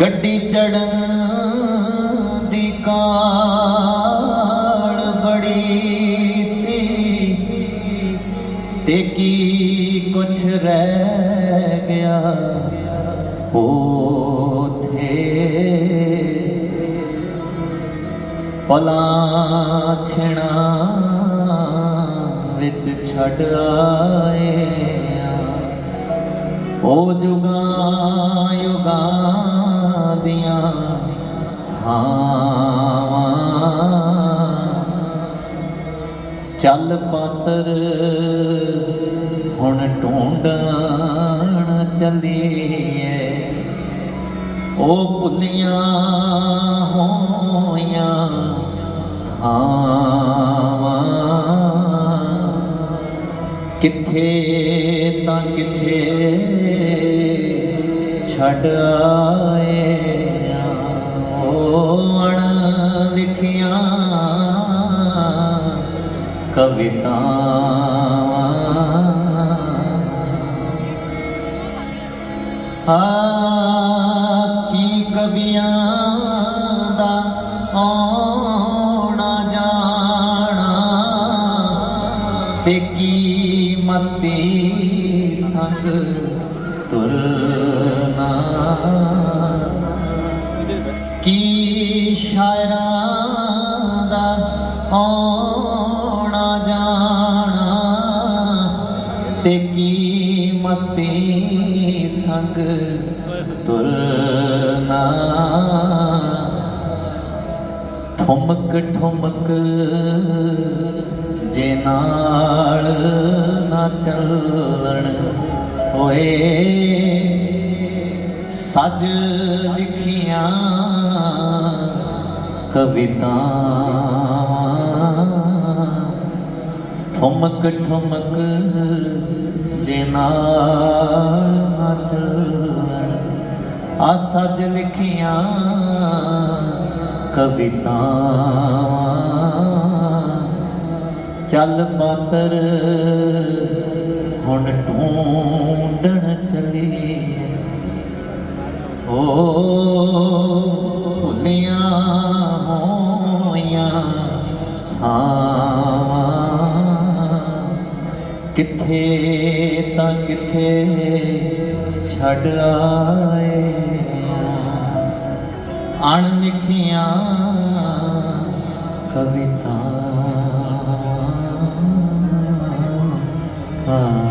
ਗੱਡੀ ਚੜਨ ਦੀ ਕਾੜ ਬੜੀ ਸੀ। ਤੇ ਕੀ ਕੁਛ ਰਹਿ ਗਿਆ ਉਥੇ? ਪਲਾਂ ਛਿਣਾ ਵਿੱਚ ਛੱਡ ਆਏ ਉਹ ਜੁਗਾਂ ਯੁਗਾ ਥਾਵਾਂ ਚੱਲ ਪਾਤਰ, ਹੁਣ ਢੂੰਡਣ ਚੱਲੀਏ। ਉਹ ਭੁੱਲੀਆਂ ਹੋਈਆਂ ਆਵਾਂ ਕਿੱਥੇ ਤਾਂ ਕਿੱਥੇ ਛੱਡ ਆਏ ਕਵਿਤਾਵਾਂ ਆ ਕੀ ਕਵੀਆਂ ਦਾ ਆਉਣਾ ਜਾਣਾ ਤੇ ਕੀ ਮਸਤੀ ਸੰਗ ਤੁਰਨਾ। ਕੀ ਸ਼ਾਇਰਾਂ ਦਾ ਆਉਣਾ ਤੇ ਕੀ ਮਸਤੀ ਸੰਗ ਤੁਰਨਾ? ਠੁਮਕ ਠੁਮਕ ਜੇ ਨਾਲ ਨਾ ਚੱਲਣ ਓਏ ਸੱਜ ਲਿਖੀਆਂ ਕਵਿਤਾਵਾਂ ਠੁਮਕ ਠੁਮਕ ਜੇ ਨਾਲ ਨਾ ਚੱਲਣ। ਆ ਸੱਜ ਲਿਖੀਆਂ ਕਵਿਤਾਵਾਂ। ਚੱਲ ਪਾਤਰ ਹੁਣ ਢੂੰਡਣ ਚਲੀ ਓ ਕਿੱਥੇ ਤਾਂ ਕਿੱਥੇ ਛੱਡ ਆਏ ਅਣ ਲਿਖੀਆਂ ਕਵਿਤਾ ਆ